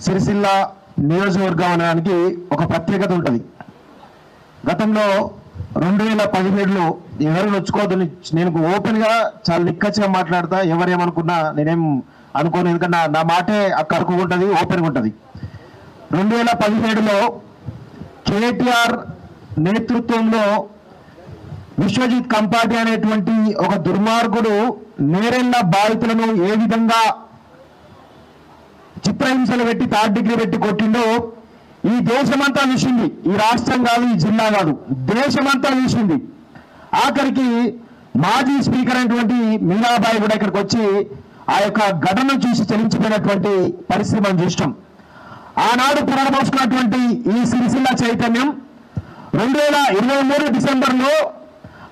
సిరిసిల్ల నియోజకవర్గం అనడానికి ఒక ప్రత్యేకత ఉంటుంది. గతంలో రెండు వేల పదిహేడులో ఎవరు నొచ్చుకోవద్దని నేను ఓపెన్గా చాలా నిక్కచ్చిగా మాట్లాడతా ఎవరేమనుకున్నా నేనేం అనుకోను ఎందుకంటే నా- నా మాటే అక్కడికి ఉంటుంది ఓపెన్గా ఉంటుంది. రెండు వేల పదిహేడులో కేటీఆర్ నేతృత్వంలో విశ్వజిత్ కంపాటి అనేటువంటి ఒక దుర్మార్గుడు నేరెళ్ళ బాధితులను ఏ విధంగా చిత్రహింసలు పెట్టి థర్డ్ డిగ్రీ పెట్టి కొట్టిండో ఈ దేశమంతా చూసింది. ఈ రాష్ట్రం కాదు ఈ జిల్లా కాదు. దేశమంతా చూసింది. ఆఖరికి మాజీ స్పీకర్ అయినటువంటి మీరాబాయి కూడా ఇక్కడికి వచ్చి ఆ యొక్క ఘటన చూసి చలించిపోయినటువంటి పరిస్థితి మనం చూసినాం. ఆనాడు పునర్మోసుకున్నటువంటి ఈ సిరిసిల్ల చైతన్యం రెండు వేల ఇరవై మూడు డిసెంబర్లో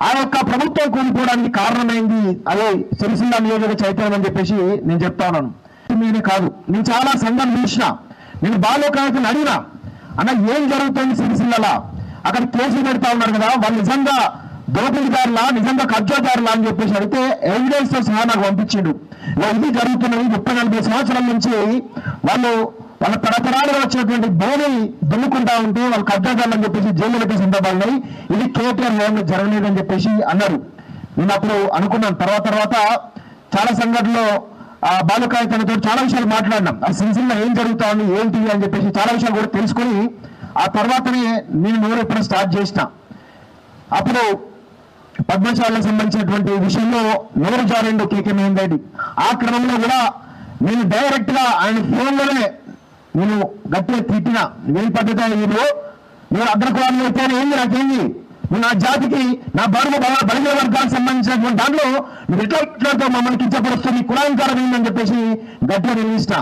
ఆ యొక్క ప్రభుత్వం కూలిపోవడానికి కారణమైంది. అదే సిరిసిల్ల నియోజక చైతన్యం అని చెప్పేసి నేను చెప్తా ఉన్నాను. నేనే కాదు. నేను చాలా సంఘం చూసిన. నేను బాలోకాయకుని అడిగినా అన్న ఏం జరుగుతుంది సిరిసిల్లలా? అక్కడ కేసులు పెడతా ఉన్నారు కదా వాళ్ళు నిజంగా దోపిడీదారులా నిజంగా కబ్జాదారులా అని చెప్పేసి అడిగితే ఎవిడెన్స్తో సహా నాకు పంపించిండు. ఇది జరుగుతున్నది ముప్పై నలభై సంవత్సరాల నుంచి వాళ్ళు వాళ్ళ తరతరాలుగా వచ్చినటువంటి భూమి దున్నుకుంటా ఉంటే వాళ్ళు కబ్జాదారులు అని చెప్పేసి జైలు పెట్టే సందర్భాలు ఇది కేటీఆర్ హయాంలో జరగలేదని చెప్పేసి అన్నారు. నేను అప్పుడు అనుకున్నాను. తర్వాత తర్వాత చాలా సంఘటనలో బాలకాయ తనతో చాలా విషయాలు మాట్లాడినాం. ఆ సిరిసిల్ల ఏం జరుగుతా ఉంది ఏంటి అని చెప్పేసి చాలా విషయాలు కూడా తెలుసుకొని ఆ తర్వాతనే నేను నోరు ఎప్పుడు స్టార్ట్ చేసిన. అప్పుడు పద్మశాలకు సంబంధించినటువంటి విషయంలో నోరు జారిండు కేకే మహేందర్ రెడ్డి. ఆ క్రమంలో కూడా నేను డైరెక్ట్గా ఆయన ఫోన్లోనే నేను గట్టిగా తిట్టిన. నేను పద్ధతి మీరు నేను అగ్రకులాలు అయితే ఏంది నాకేంది? నువ్వు నా జాతికి నా బడుగు బల- బలిజ వర్గానికి సంబంధించినటువంటి దాంట్లో నువ్వు ఎట్లా ఇట్లాతో మమ్మల్ని కించపరుస్తుంది కులాంకారం ఏందని చెప్పేసి గట్టిగా నిలదీసిన.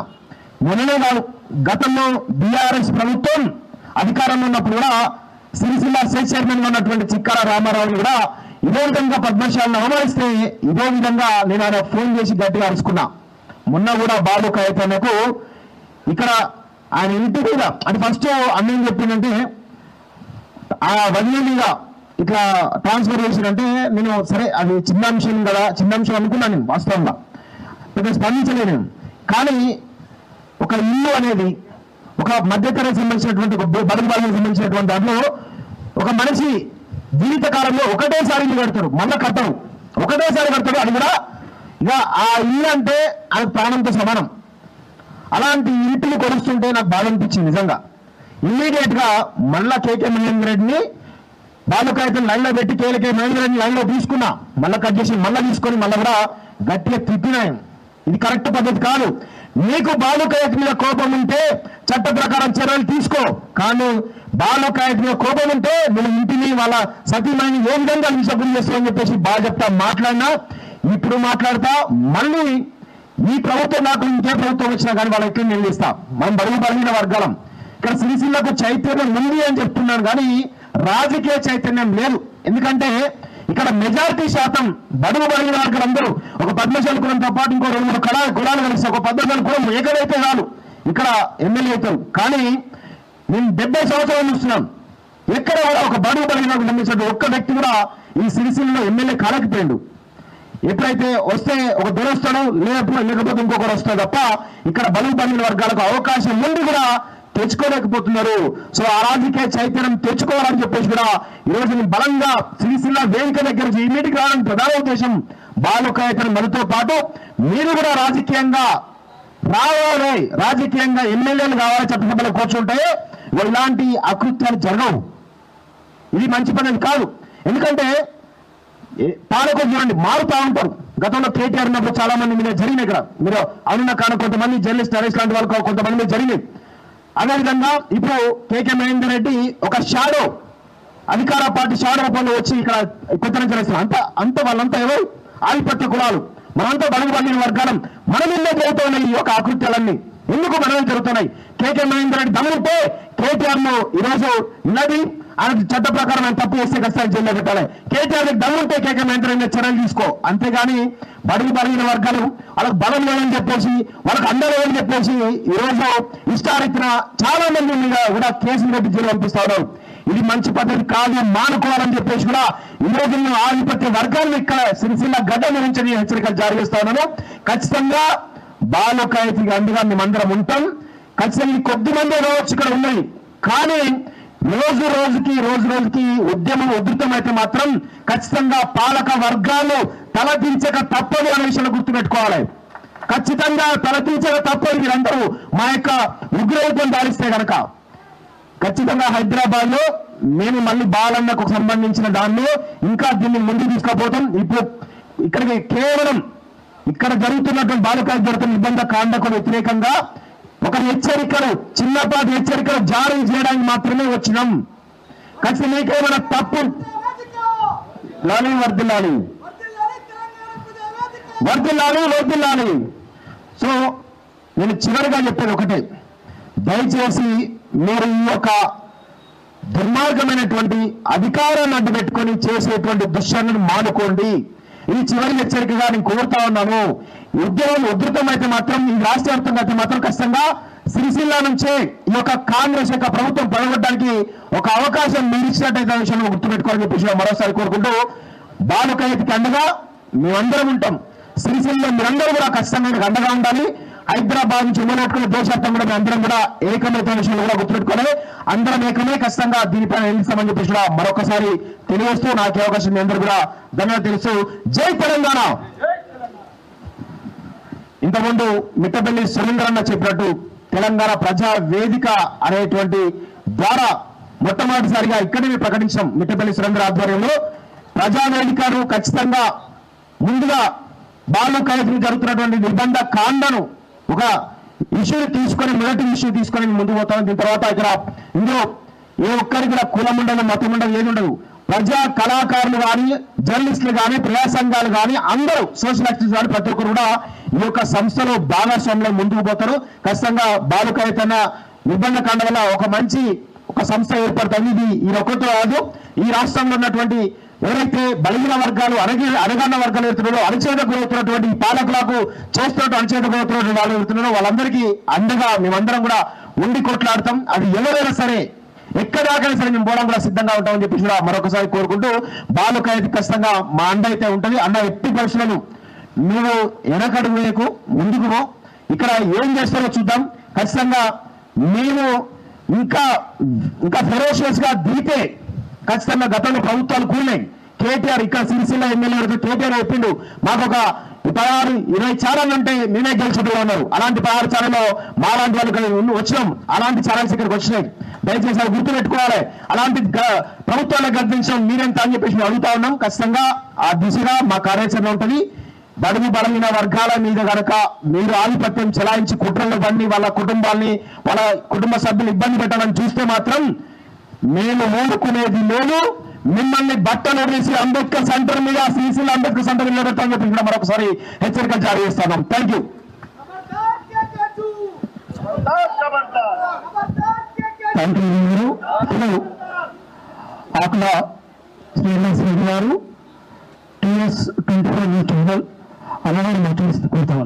మొన్ననే కాదు గతంలో బీఆర్ఎస్ ప్రభుత్వం అధికారంలో ఉన్నప్పుడు కూడా సిరిసిల్ల స్టేట్ చైర్మన్గా ఉన్నటువంటి చిక్కర రామారావు కూడా ఇదే విధంగా పద్మశాలను అవమానిస్తే ఇదే విధంగా నేను ఆయన ఫోన్ చేసి గట్టిగా అరుచుకున్నా. మొన్న కూడా బాబు కాయతనకు ఇక్కడ ఆయన ఇంటి మీద అంటే ఫస్ట్ అన్నేం చెప్పిందంటే ఆ వదిలి మీద ఇట్లా ట్రాన్స్ఫర్ చేసినంటే నేను సరే అది చిన్న అంశం కదా చిన్న అంశం అనుకున్నాను నేను వాస్తవంగా. పెద్ద స్పందించలేను నేను. కానీ ఒక ఇల్లు అనేది ఒక మధ్యతరగతి సంబంధించినటువంటి ఒక బడుగు బాలకు సంబంధించినటువంటి దాంట్లో ఒక మనిషి జీవితకాలంలో ఒకటేసారి ఇల్లు కడతారు మళ్ళీ కట్టరు ఒకటేసారి కడతారు అది కూడా ఇక ఆ ఇల్లు అంటే అది ప్రాణంతో సమానం. అలాంటి ఇంటిని కొలుస్తుంటే నాకు బాధ అనిపించింది నిజంగా. ఇమ్మీడియట్గా మళ్ళా కేకే మహేందర్ రెడ్డిని బాలుకాయతం లైన్లో పెట్టి కేలకే మహేంద్రని రెడ్డిని లైన్లో తీసుకున్నా. మళ్ళా కట్ చేసి మళ్ళా తీసుకొని మళ్ళా కూడా గట్టిగా తిప్పినాయి ఇది కరెక్ట్ పద్ధతి కాదు. నీకు బాలుకాయత మీద కోపం ఉంటే చట్ట ప్రకారం చర్యలు తీసుకో. కానీ బాలుకాయత మీద కోపం ఉంటే నువ్వు ఇంటిని వాళ్ళ సతీమణిని ఏ విధంగా హింసకులు చేస్తావని చెప్పేసి బాగా చెప్తా మాట్లాడినా. ఇప్పుడు మాట్లాడతా మళ్ళీ ఈ ప్రభుత్వం నాకు ఇంకే ప్రభుత్వం వచ్చినా కానీ వాళ్ళ ఎట్లా నిలదీస్తా మనం బరువు బలిగిన వర్గాలం. ఇక్కడ సిరిసిల్లకు చైతన్యం ఉంది అని చెప్తున్నాను కానీ రాజకీయ చైతన్యం లేదు. ఎందుకంటే ఇక్కడ మెజారిటీ శాతం బడుగు బలిగిన వర్గాలందరూ ఒక పద్మశాల కులంతో పాటు ఇంకో రెండు మూడు కళా కులాలు కలిసి ఒక పద్మశాల కులం ఏకడైతే చాలు. ఇక్కడ ఎమ్మెల్యే అవుతారు. కానీ నేను డెబ్బై సంవత్సరాలు చూస్తున్నాం. ఎక్కడ కూడా ఒక బడుగు బలిగిన సంబంధించిన ఒక్క వ్యక్తి కూడా ఈ సిరిసిల్లో ఎమ్మెల్యే కాలేకపోయాడు. ఎప్పుడైతే వస్తే ఒక దొరొస్తాడు లేకపోతే లేకపోతే ఇంకొకరు వస్తాడు తప్ప ఇక్కడ బలుగు బలిగిన వర్గాలకు అవకాశం ఉండి కూడా తెచ్చుకోలేకపోతున్నారు. సో ఆ రాజకీయ చైతన్యం తెచ్చుకోవాలని చెప్పేసి కూడా ఈ బలంగా సిరిసిల్ల వేదిక దగ్గర నుంచి ఈ మీటింగ్ రావడానికి ప్రధాన ఉద్దేశం బాలుకాయతన మనతో పాటు మీరు కూడా రాజకీయంగా రావాలి రాజకీయంగా ఎమ్మెల్యేలు కావాలి చట్టసభలో కూర్చుంటే ఇలాంటి అకృత్యాలు జరగవు. ఇది మంచి పని కాదు. ఎందుకంటే ఏ- పాలకులు చూడండి మారుతా ఉంటారు. గతంలో కేటీఆర్ ఉన్నప్పుడు చాలా మంది మీద జరిగినాయి ఇక్కడ. మీరు అనున్న కాను కొంతమంది జర్నలిస్ట్ నరేష్ లాంటి వాళ్ళు కొంతమంది మీద జరిగినాయి. అదేవిధంగా ఇప్పుడు కేకే మహేందర్ రెడ్డి ఒక షాడో అధికార పార్టీ షాడో రూపంలో వచ్చి ఇక్కడ కొత్త చేస్తారు అంత అంత వాళ్ళంతా ఎవరు? ఆధిపత్య కులాలు. మనంతా బడుగు పండిన వర్గాలం. మన మీద జరుగుతున్నాయి ఈ యొక్క ఆకృత్యాలన్నీ? ఎందుకు మనమే జరుగుతున్నాయి? కేకే మహేందర్ రెడ్డి దమ్ముంటే కేటీఆర్ను ఈరోజు ఉన్నది ఆయన చట్ట ప్రకారం ఆయన తప్పు చేస్తే ఖచ్చితంగా జైల్లో పెట్టాలి. కేటీఆర్ దమ్ముంటే కేకే మహేందర్ చర్యలు తీసుకో. అంతేగాని బడుగు బలిగిన వర్గాలు వాళ్ళకి బలం లేదని చెప్పేసి వాళ్ళకి అందరూ లేదని చెప్పేసి ఈ రోజు ఇష్టారీతిన చాలా మంది మీద కూడా కేసులు పెట్టి జైలు పంపిస్తా ఉన్నారు. ఇది మంచి పద్ధతి కాదు మానుకోవాలని చెప్పేసి కూడా ఈ రోజు నేను ఆధిపత్య వర్గాన్ని ఇక్కడ సిరిసిల్ల గడ్డ గురించి నేను హెచ్చరికలు జారీ చేస్తా ఉన్నాను ఖచ్చితంగా బాలకాయతికి అందుగా మేమందరం ఉంటాం. ఖచ్చితంగా కొద్ది మంది రావచ్చు ఇక్కడ ఉన్నాయి. కానీ రోజు రోజుకి రోజు రోజుకి ఉద్యమం ఉధృతమైతే మాత్రం ఖచ్చితంగా పాలక వర్గాలు తలదించక తప్పదు అనే విషయాన్ని గుర్తుపెట్టుకోవాలి. ఖచ్చితంగా తలదించక తప్పదు మీరందరూ మా యొక్క ఉగ్రరూపం దాలిస్తే గనక. ఖచ్చితంగా హైదరాబాద్లో మేము మళ్ళీ బాలన్నకు సంబంధించిన దాన్ని ఇంకా దీన్ని ముందుకు తీసుకుపోతాం. ఇప్పుడు ఇక్కడికి కేవలం ఇక్కడ జరుగుతున్నటువంటి బాలికలకు జరుగుతున్న నిబంధన కాండకు వ్యతిరేకంగా ఒక హెచ్చరికలు చిన్నపాటి హెచ్చరికలు జారీ చేయడానికి మాత్రమే వచ్చినాం. ఖచ్చితంగా మీకేమైనా తప్పు? లాలి వర్దిల్లాలి వర్దిల్లాలి వర్దిల్లాలి సో నేను చివరిగా చెప్పేది ఒకటే. దయచేసి మీరు ఈ యొక్క దుర్మార్గమైనటువంటి అధికారాన్ని అడ్డు పెట్టుకొని చేసేటువంటి దుశ్చర్యను మానుకోండి. ఈ చివరి హెచ్చరికగా నేను కోరుతా ఉన్నాను. ఉద్యమం ఉధృతం అయితే మాత్రం ఈ రాష్ట్ర వ్యాప్తంగా అయితే మాత్రం ఖచ్చితంగా సిరిసిల్ల నుంచే ఈ యొక్క కాంగ్రెస్ యొక్క ప్రభుత్వం పడగొట్టడానికి ఒక అవకాశం మీరు ఇచ్చినట్టయితే విషయాన్ని గుర్తుపెట్టుకోవాలని చెప్పేసి మరోసారి కోరుకుంటూ బాలుకైతికి అండగా మేమందరం ఉంటాం. సిరిసిల్ల మీరందరూ కూడా ఖచ్చితంగా అండగా ఉండాలి. హైదరాబాద్ నుంచి ఉమ్మనట్టుకున్న దేశవ్యాప్తం కూడా అందరం కూడా ఏకమైతే విషయంలో కూడా గుర్తుపెట్టుకోవాలి. అందరం ఏకమే ఖచ్చితంగా దీనిపైన నిలుస్తామని చెప్పేసి కూడా మరొకసారి తెలియజేస్తూ నాకు అవకాశం మీ అందరూ కూడా ధన్యవాదాలు తెలుసు జై తెలంగాణ! ఇంతకుముందు మిట్టపల్లి సురేంద్రన్న చెప్పినట్టు తెలంగాణ ప్రజా వేదిక అనేటువంటి ద్వారా మొట్టమొదటిసారిగా ఇక్కడే ప్రకటించడం ప్రకటించాం మిట్టపల్లి సురేంద్ర ఆధ్వర్యంలో. ప్రజా వేదికను ఖచ్చితంగా ముందుగా బాలు ఖైదీ జరుగుతున్నటువంటి నిర్బంధ కాండను ఒక ఇష్యూని తీసుకొని మొదటి ఇష్యూ తీసుకొని ముందుకు పోతాం. దీని తర్వాత ఇక్కడ ఇందులో ఏ ఒక్కరికి కూడా కులం ఉండదు మతం ఉండదు ఏది ఉండదు. ప్రజా కళాకారులు కానీ జర్నలిస్టులు కానీ ప్రజా సంఘాలు కానీ అందరూ సోషల్ యాక్టివిస్ట్ కానీ ప్రతి ఒక్కరు కూడా ఈ యొక్క సంస్థలో భాగస్వామ్యంలో ముందుకు పోతారు. ఖచ్చితంగా బాలుకైతన నిబంధన కాండ వల్ల ఒక మంచి ఒక సంస్థ ఏర్పడుతుంది. ఇది ఈ ఒక్కతో కాదు ఈ రాష్ట్రంలో ఉన్నటువంటి ఎవరైతే బలిగిన వర్గాలు అరగి అరగన్న వర్గాలు ఎడుతున్నారో అణచేతకు గురవుతున్నటువంటి పాలకులకు చేస్తున్నట్టు అణచేతకు గురవుతున్నటువంటి వాళ్ళు ఎడుతున్నారో వాళ్ళందరికీ అండగా మేమందరం కూడా ఉండి కొట్లాడతాం. అది ఎవరైనా సరే ఎక్కడాకైనా సరే మేము పోవడం కూడా సిద్ధంగా ఉంటామని చెప్పేసి కూడా మరొకసారి కోరుకుంటూ బాలుకైతే ఖచ్చితంగా మా అండ అయితే ఉంటుంది. అన్న ఎట్టి పరిస్థితులను నువ్వు వెనకడుగు వేయకు ముందుకు పో. ఇక్కడ ఏం చేస్తారో చూద్దాం. ఖచ్చితంగా మేము ఇంకా ఇంకా ఫెరోషియస్గా దిగితే ఖచ్చితంగా గతంలో ప్రభుత్వాలు కూలినాయి. కేటీఆర్ ఇక్కడ సిరిసిల్ల ఎమ్మెల్యే కేటీఆర్ చెప్పిండు. మాకు ఒక పదహారు ఇరవై ఛానల్ అంటే మేమే గెలిచేట్టుగా ఉన్నారు. అలాంటి పదహారు ఛానల్లో మాలాంటి వాళ్ళు వచ్చినాం. అలాంటి ఛానల్స్ ఇక్కడికి వచ్చినాయి. దయచేసి అది గుర్తు పెట్టుకోవాలి అలాంటి గ- ప్రభుత్వాలకు గర్తించడం మీరెంత అని చెప్పేసి అడుగుతా ఉన్నాం. ఖచ్చితంగా ఆ దిశగా మా కార్యాచరణ ఉంటుంది. బడుగు బలమైన వర్గాల మీద గనక మీరు ఆధిపత్యం చెలాయించి కుట్రలు బండి వాళ్ళ కుటుంబాన్ని వాళ్ళ కుటుంబ సభ్యులు ఇబ్బంది పెట్టాలని చూస్తే మాత్రం మేము ఊరుకునేది లేదు. మిమ్మల్ని బట్టలు వేసి అంబేద్కర్ సెంటర్ మీద శ్రీశైలం అంబేద్కర్ సెంటర్ నిలబెట్టాలని చెప్పి ఇక్కడ మరొకసారి హెచ్చరిక జారీ చేస్తాను థ్యాంక్ యూ థ్యాంక్ యూ మీరు. ఆకుల శ్రీనివాస్ రెడ్డి గారు TS twenty four news channel అమ్మవారి మాట్లాడిస్తూ కోరుతా ఉన్నాను